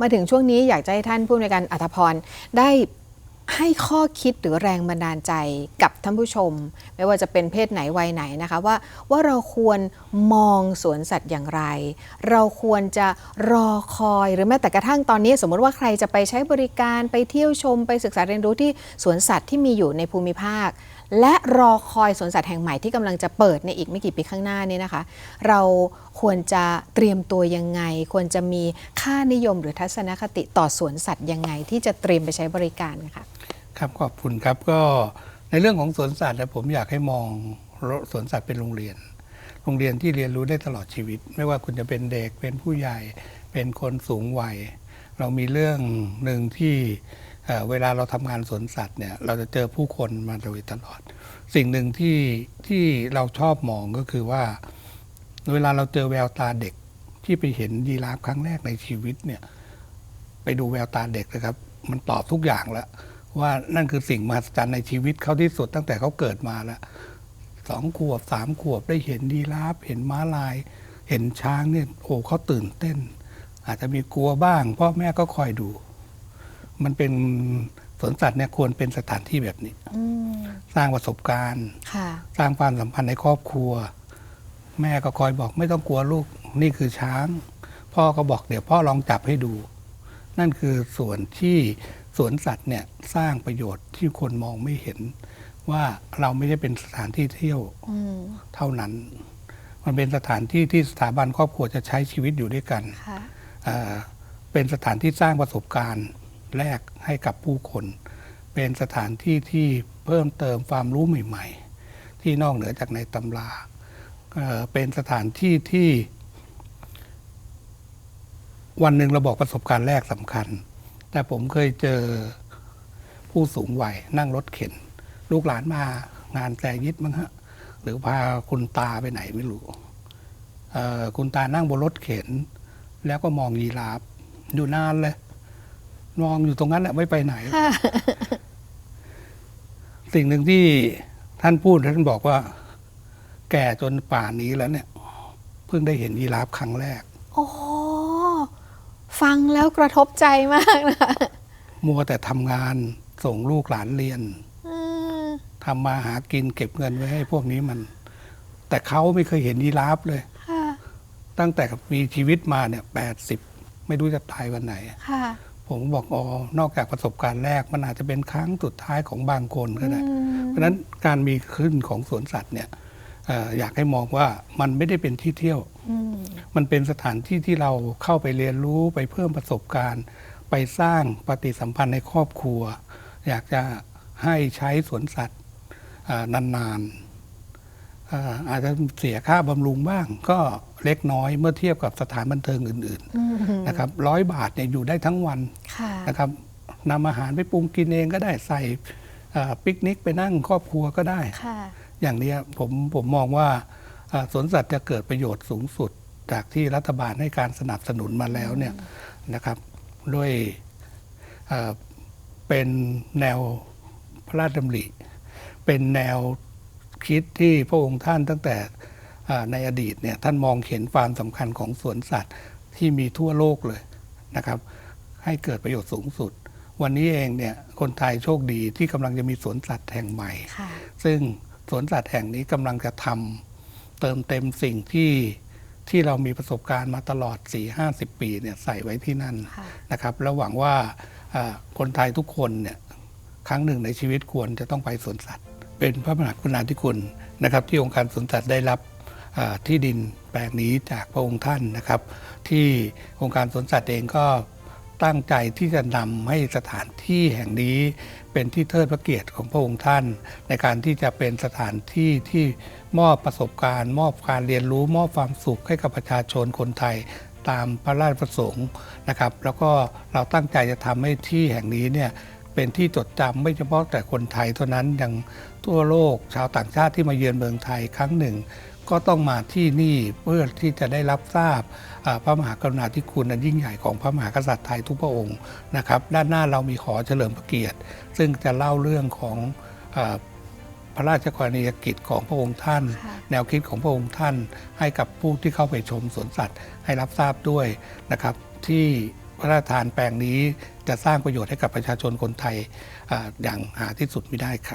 มาถึงช่วงนี้อยากจะให้ท่านผู้ในวยการอัธพรได้ให้ข้อคิดหรือแรงบันดาลใจกับท่านผู้ชม ไม่ว่าจะเป็นเพศไหนวัยไหนนะคะว่าว่าเราควรมองสวนสัตว์อย่างไร เราควรจะรอคอยหรือแม้แต่กระทั่งตอนนี้ สมมติว่าใครจะไปใช้บริการไปเที่ยวชม ไปศึกษาเรียนรู้ที่สวนสัตว์ที่มีอยู่ในภูมิภาค และรอคอยสวนสัตว์แห่งใหม่ที่กำลังจะเปิดในอีกไม่กี่ปีข้างหน้านี้นะคะ เราควรจะเตรียมตัวยังไง ควรจะมีค่านิยมหรือทัศนคติต่อสวนสัตว์ยังไง ที่จะเตรียมไปใช้บริการค่ะครับขอบคุณครับก็ในเรื่องของสวนสัตว์นะผมอยากให้มองสวนสัตว์เป็นโรงเรียน โรงเรียนที่เรียนรู้ได้ตลอดชีวิต ไม่ว่าคุณจะเป็นเด็กเป็นผู้ใหญ่เป็นคนสูงวัย เรามีเรื่องหนึ่งที่ เเวลาเราทำงานสวนสัตว์เนี่ยเราจะเจอผู้คนมาโดยตลอด สิ่งหนึ่งที่ที่เราชอบมองก็คือว่า เวลาเราเจอแววตาเด็กที่ไปเห็นยีราฟครั้งแรกในชีวิตเนี่ยไปดูแววตาเด็กนะครับ มันตอบทุกอย่างแล้ว ว่านั่นคือสิ่งมหัศจรรย์ในชีวิตเขาที่สุดตั้งแต่เขาเกิดมาแล้วสองขวบสามขวบได้เห็นยีราฟเห็นม้าลาย เห็นช้างเนี่ยโอ้เขาตื่นเต้น อาจจะมีกลัวบ้างพ่อแม่ก็คอยดู มันเป็นสวนสัตว์เนี่ยควรเป็นสถานที่แบบนี้ อืมสร้างประสบการณ์ ค่ะ สร้างความสัมพันธ์ในครอบครัว แม่ก็คอยบอกไม่ต้องกลัวลูกนี่คือช้าง พ่อก็บอกเดี๋ยวพ่อลองจับให้ดู นั่นคือส่วนที่สวนสัตว์เนี่ยสร้างประโยชน์ที่คนมองไม่เห็น ว่าเราไม่ได้เป็นสถานที่เที่ยวอืมเท่านั้น มันเป็นสถานที่ที่สถาบันครอบครัวจะใช้ชีวิตอยู่ด้วยกัน ค่ะ เอ่อเป็นสถานที่สร้างประสบการณ์ แรกให้กับผู้คน เป็นสถานที่ที่เพิ่มเติมความรู้ใหม่ๆ ที่นอกเหนือจากในตำราเป็นสถานที่ที่ วันหนึ่งเราบอกประสบการณ์แรกสำคัญ แต่ผมเคยเจอผู้สูงวัยนั่งรถเข็น ลูกหลานมางานแซยิดมั้งฮะ หรือพาคุณตาไปไหนไม่รู้คุณตานั่งบนรถเข็น แล้วก็มองยีราฟอยู่นานเลย มองอยู่ตรงนั้นแหละไม่ไปไหน สิ่งหนึ่งที่ท่านพูดท่านบอกว่า แก่จนป่านนี้แล้วเนี่ย เพิ่งได้เห็นยีราฟครั้งแรก โอ้โหฟังแล้วกระทบใจมากนะคะมัวแต่ทำงานส่งลูกหลานเรียนอืมทำมาหากินเก็บเงินไว้ให้พวกนี้มัน แต่เขาไม่เคยเห็นยีราฟเลยค่ะตั้งแต่มีชีวิตมาเนี่ยแปดสิบไม่รู้จะตายวันไหนค่ะ ผมบอกอ๋อนอกจากประสบการณ์แรก มันอาจจะเป็นครั้งสุดท้ายของบางคนก็ได้อืมเพราะฉะนั้นการมีขึ้นของสวนสัตว์เนี่ยเอ่ออยากให้มองว่ามันไม่ได้เป็นที่เที่ยวอืมมันเป็นสถานที่ที่เราเข้าไปเรียนรู้ไปเพิ่มประสบการณ์ ไปสร้างปฏิสัมพันธ์ในครอบครัว อยากจะให้ใช้สวนสัตว์อ่านานๆ อ่าอาจจะเสียค่าบำรุงบ้าง ก็เล็กน้อยเมื่อเทียบกับสถานบันเทิงอื่นอืมๆนะครับร้อยบาทเนี่ยอยู่ได้ทั้งวันค่ะนะครับนำอาหารไปปรุงกินเองก็ได้ใส่อ่าปิกนิกไปนั่งครอบครัวก็ได้ค่ะอย่างเนี้ยผมผมมองว่าอ่าสวนสัตว์จะเกิดประโยชน์สูงสุด จากที่รัฐบาลให้การสนับสนุนมาแล้วเนี่ยนะครับด้วยอ่าเป็นแนวพระราชดำริ เป็นแนว คิดที่พระองค์ท่านตั้งแต่อ่าในอดีตเนี่ยท่านมองเห็นความสำคัญของสวนสัตว์ที่มีทั่วโลกเลยนะครับ ให้เกิดประโยชน์สูงสุด วันนี้เองเนี่ยคนไทยโชคดีที่กำลังจะมีสวนสัตว์แห่งใหม่ค่ะซึ่งสวนสัตว์แห่งนี้กำลังจะทำเติมเต็มสิ่งที่ที่เรามีประสบการณ์มาตลอด 4-50 ปีเนี่ยใส่ไว้ที่นั่นค่ะนะครับแล้วหวังว่าอ่าคนไทยทุกคนเนี่ยครั้งหนึ่งในชีวิตควรจะต้องไปสวนสัตว์ เป็นพระมหากรุณาธิคุณนะครับ ที่องค์การสวนสัตว์ได้รับที่ดินแปลงนี้จากพระองค์ท่านนะครับ ที่องค์การสวนสัตว์เองก็ตั้งใจที่จะนำให้สถานที่แห่งนี้เป็นที่เทิดพระเกียรติของพระองค์ท่าน ในการที่จะเป็นสถานที่ที่มอบประสบการณ์ มอบการเรียนรู้ มอบความสุขให้กับประชาชนคนไทยตามพระราชประสงค์นะครับ แล้วก็เราตั้งใจจะทำให้ที่แห่งนี้เนี่ย เป็นที่จดจำไม่เฉพาะแต่คนไทยเท่านั้นยังทั่วโลกชาวต่างชาติที่มาเยือนเมืองไทยครั้งหนึ่ง ก็ต้องมาที่นี่เพื่อที่จะได้รับทราบอ่าพระมหากรุณาธิคุณอันยิ่งใหญ่ของพระมหากษัตริย์ไทยทุกพระองค์นะครับ ด้านหน้าเรามีขอเฉลิมพระเกียรติ ซึ่งจะเล่าเรื่องของอาพระราชกรณียกิจของพระองค์ท่านค่ะแนวคิดของพระองค์ท่านให้กับผู้ที่เข้าไปชมสวนสัตว์ให้รับทราบด้วยนะครับที่ พระราชทานแปลงนี้จะสร้างประโยชน์ให้กับประชาชนคนไทยอย่างหาที่สุดไม่ได้ครับ